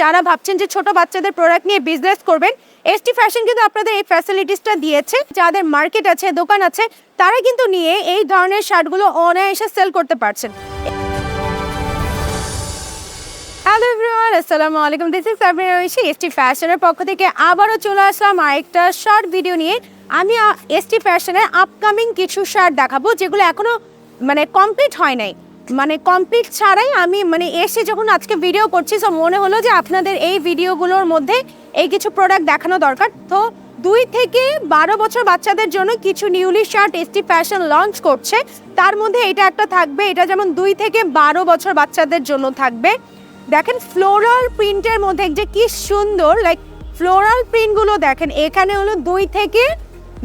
যারা ভাবছেন যে ছোট বাচ্চাদের প্রোডাক্ট নিয়ে বিজনেস করবেন এসটি ফ্যাশন কিন্তু আপনাদের এই ফ্যাসিলিটিসটা দিয়েছে। যাদের মার্কেট আছে, দোকান আছে, তারা কিন্তু নিয়ে এই ধরনের শার্টগুলো অনায়াসে সেল করতে পারছেন। হ্যালো এভরিওয়ান আসসালামু আলাইকুম। This is Sabina Oishi ST ফ্যাশনের পক্ষ থেকে আবারও চলে আসলাম আরেকটা শর্ট ভিডিও নিয়ে। আমি এসটি ফ্যাশনের আপকামিং কিছু শার্ট দেখাবো, যেগুলো এখনও মানে কমপ্লিট হয় নাই। মানে কমপ্লিট ছাড়াই আমি মানে এসে যখন আজকে ভিডিও করছি সো মনে হলো যে আপনাদের এই ভিডিওগুলোর মধ্যে এই কিছু প্রোডাক্ট দেখানো দরকার। তো দুই থেকে বারো বছর বাচ্চাদের জন্য কিছু newly shirt ST fashion launch করছে। তার মধ্যে এটা একটা থাকবে, এটা যেমন দুই থেকে বারো বছর বাচ্চাদের জন্য থাকবে। দেখেন ফ্লোরাল প্রিন্টের মধ্যে যে কি সুন্দর লাইক ফ্লোরাল প্রিন্টগুলো দেখেন, এখানে হলো দুই থেকে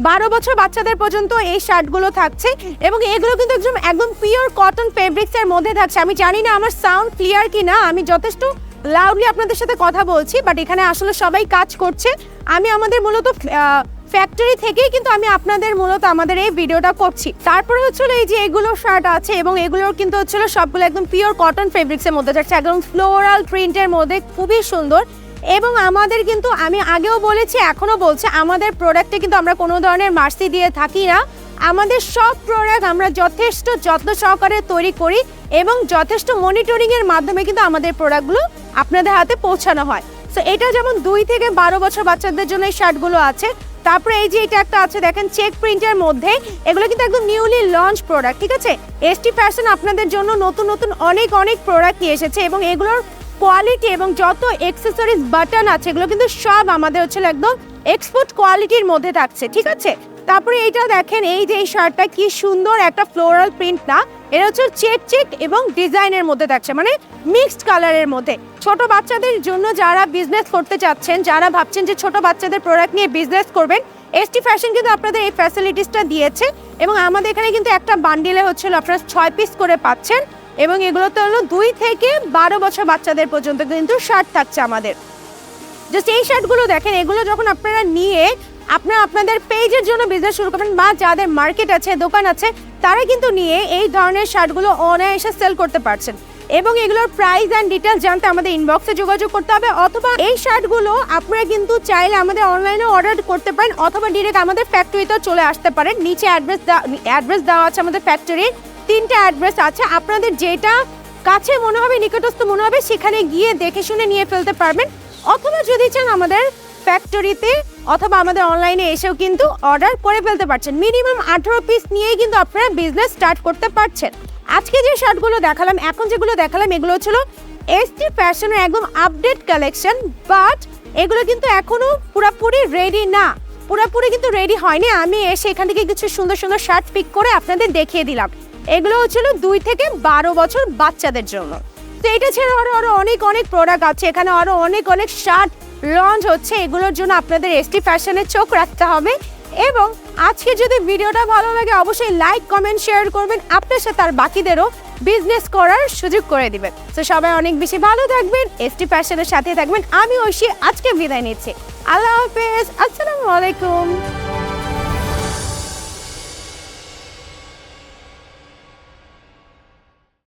বারো বছর বাচ্চাদের পর্যন্ত এই শার্টগুলো থাকছে এবং এগুলো কিন্তু একদম একদম পিওর কটন ফেব্রিক্সের মধ্যে থাকছে। আমি জানি না আমার সাউন্ড ক্লিয়ার কি না আমি যথেষ্ট লাউডলি আপনাদের সাথে কথা বলছি বাট এখানে আসলে সবাই কাজ করছে। আমি আমাদের মূলত ফ্যাক্টরি থেকেই কিন্তু আমি আপনাদের মূলত আমাদের এই ভিডিওটা করছি। তারপরে হচ্ছিল এই যে এগুলো শার্ট আছে এবং এগুলোর কিন্তু হচ্ছিল সবগুলো একদম পিওর কটন ফেব্রিক্সের মধ্যে থাকছে। একদম ফ্লোরাল প্রিন্টের মধ্যে, খুবই সুন্দর। এবং আমাদের কিন্তু, আমি আগেও বলেছি, এখনও বলছি, আমাদের প্রোডাক্টে কিন্তু আমরা কোনো ধরনের মার্সি দিয়ে থাকি না। আমাদের সব প্রোডাক্ট আমরা যথেষ্ট যত্ন সহকারে তৈরি করি এবং যথেষ্ট মনিটরিংয়ের মাধ্যমে কিন্তু আমাদের প্রোডাক্টগুলো আপনাদের হাতে পৌঁছানো হয়। সো এটা যেমন দুই থেকে বারো বছর বাচ্চাদের জন্য এই শার্টগুলো আছে, তারপরে এই যে এটা একটা আছে, দেখেন চেক প্রিন্টের মধ্যে, এগুলো কিন্তু একদম নিউলি লঞ্চ প্রোডাক্ট ঠিক আছে? এসটি ফ্যাশন আপনাদের জন্য নতুন নতুন অনেক অনেক প্রোডাক্ট নিয়ে এসেছে এবং এগুলোর কোয়ালিটি এবং যত এক্সেসরিজ বাটন আছে, এগুলো কিন্তু সব আমাদের হচ্ছে একদম এক্সপোর্ট কোয়ালিটির মধ্যে থাকছে, ঠিক আছে? তারপরে এইটা দেখেন, এই যে এই শার্টটা কি সুন্দর একটা ফ্লোরাল প্রিন্ট না? এটা হচ্ছে চেক চেক এবং ডিজাইনের মধ্যে থাকছে মানে মিক্সড কালারের মধ্যে। ছোট বাচ্চাদের জন্য যারা বিজনেস করতে চাচ্ছেন, যারা ভাবছেন যে ছোট বাচ্চাদের প্রোডাক্ট নিয়ে বিজনেস করবেন এসটি ফ্যাশন কিন্তু আপনাদের এই ফ্যাসিলিটিসটা দিয়েছে এবং আমাদের এখানে কিন্তু একটা বান্ডিলে হচ্ছিল আপনারা ছয় পিস করে পাচ্ছেন। এবং এগুলোতে হলো দুই থেকে বারো বছর বাচ্চাদের পর্যন্ত কিন্তু শার্ট থাকছে আমাদের। জাস্ট এই শার্টগুলো দেখেন, এগুলো যখন আপনারা নিয়ে আপনারা আপনাদের পেজের জন্য বিজনেস শুরু করবেন বা যাদের মার্কেট আছে, দোকান আছে, তারা কিন্তু নিয়ে এই ধরনের শার্টগুলো অনায়াসে সেল করতে পারছেন। এবং এগুলোর প্রাইস অ্যান্ড ডিটেলস জানতে আমাদের ইনবক্সে যোগাযোগ করতে হবে, অথবা এই শার্টগুলো আপনারা কিন্তু চাইলে আমাদের অনলাইনে অর্ডার করতে পারেন, অথবা ডিরেক্ট আমাদের ফ্যাক্টরিতেও চলে আসতে পারেন। নিচে অ্যাড্রেস দেওয়া আছে আমাদের ফ্যাক্টরির তিনটে অ্যাড্রেস আছে। আপনাদের যেটা কাছে মনে হবে, নিকটস্থ মনে হবে, সেখানে গিয়ে দেখে শুনে নিয়ে ফেলতে পারবেন। অথবা যদি চান আমাদের ফ্যাক্টরিতে অথবা আমাদের অনলাইনে এসেও কিন্তু অর্ডার করে ফেলতে পারছেন। মিনিমাম আঠেরো পিস নিয়েই কিন্তু আপনারা বিজনেস স্টার্ট করতে পারছেন। আজকে যে শার্টগুলো দেখালাম, এখন যেগুলো দেখালাম, এগুলো ছিল এসটি ফ্যাশনের একদম আপডেট কালেকশন বাট এগুলো কিন্তু এখনও পুরোপুরি রেডি না। পুরোপুরি কিন্তু রেডি হয়নি। আমি এসে এখান থেকে কিছু সুন্দর সুন্দর শার্ট পিক করে আপনাদের দেখিয়ে দিলাম। এগুলো হচ্ছিল দুই থেকে বারো বছর বাচ্চাদের জন্য। তো এটা ছেড়ে আরও আরও অনেক অনেক প্রোডাক্ট আছে। এখানে আরও অনেক অনেক শার্ট লঞ্চ হচ্ছে। এগুলোর জন্য আপনাদের এসটি ফ্যাশনে চোখ রাখতে হবে। এবং আজকে যদি ভিডিওটা ভালো লাগে, অবশ্যই লাইক কমেন্ট শেয়ার করবেন। আপনার সাথে আর বাকিদেরও বিজনেস করার সুযোগ করে দিবেন। তো সবাই অনেক বেশি ভালো থাকবেন এসটি ফ্যাশনের সাথে থাকবেন। আমি ঐশী, আজকে বিদায় নিচ্ছি। আল্লাহ হাফেজ। আসসালামু আলাইকুম।